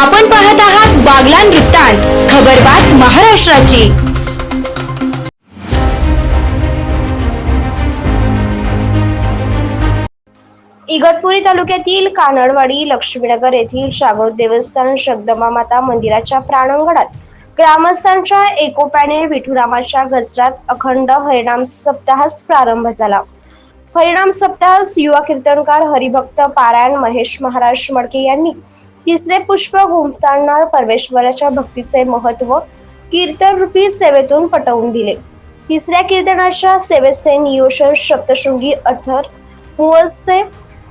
आपण पाहत आहात बागलान वृत्तांत खबरबात महाराष्ट्राची. इगतपुरी तालुक्यातील कानडवाडी लक्ष्मीनगर येथील शागोद देवस्थान शब्दमा माता मंदिराच्या प्रांगणात ग्रामस्थांच्या एकोप्याने विठुरामाच्या गजरात अखंड हरिणाम सप्ताहास प्रारंभ झाला. हरिणाम सप्ताहास युवा कीर्तनकार हरिभक्त पारायण महेश महाराज मडके यांनी तिसरे पुष्प गुंफताना परमेश्वराच्या भक्तीचे महत्त्व कीर्तन रूपी सेवेतून पटवून दिले. तिसऱ्या कीर्तनाच्या सेवेचे नियोजन सप्तशृंगी अथर मुळचे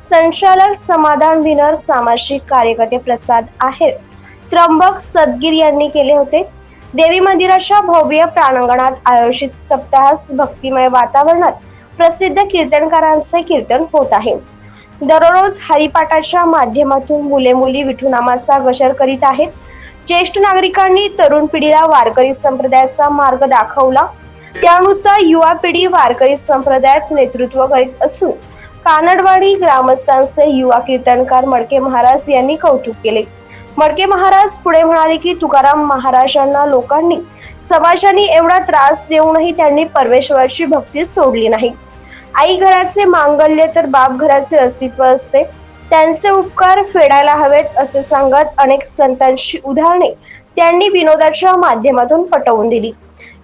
संचालक समाधान विनर सामाजिक कार्यकर्ते प्रसाद आहेत त्र्यंबक सदगीर यांनी केले होते. देवी मंदिराच्या भव्य प्रांगणात आयोजित सप्ताहास भक्तिमय वातावरणात प्रसिद्ध कीर्तनकारांचे कीर्तन होत आहे. दररोज हरिपाठाच्या माध्यमातून मुले मुली विठुनामाचा गजर करीत आहेत. ज्येष्ठ नागरिकांनी तरुण पिढीला वारकरी संप्रदायाचा मार्ग दाखवला. त्यानुसार युवा पिढी वारकरी संप्रदायात नेतृत्व करीत असून कानडवाडी ग्रामस्थांचे युवा कीर्तनकार मडके महाराज यांनी कौतुक केले. मडके महाराज पुढे म्हणाले की तुकाराम महाराजांना लोकांनी समाजाने एवढा त्रास देऊनही त्यांनी परमेश्वराची भक्ती सोडली नाही. आई घराचे मांगल्य तर बाप घराचे अस्तित्व असते. त्यांचे उपकार फेडायला हवेत असे सांगत अनेक संतांची उदाहरणे त्यांनी विनोदाच्या माध्यमातून पटवून दिली.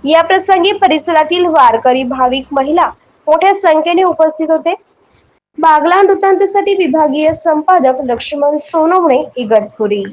या प्रसंगी परिसरातील वारकरी भाविक महिला मोठ्या संख्येने उपस्थित होते. बागला वृत्तांतसाठी विभागीय संपादक लक्ष्मण सोनवणे इगतपुरी.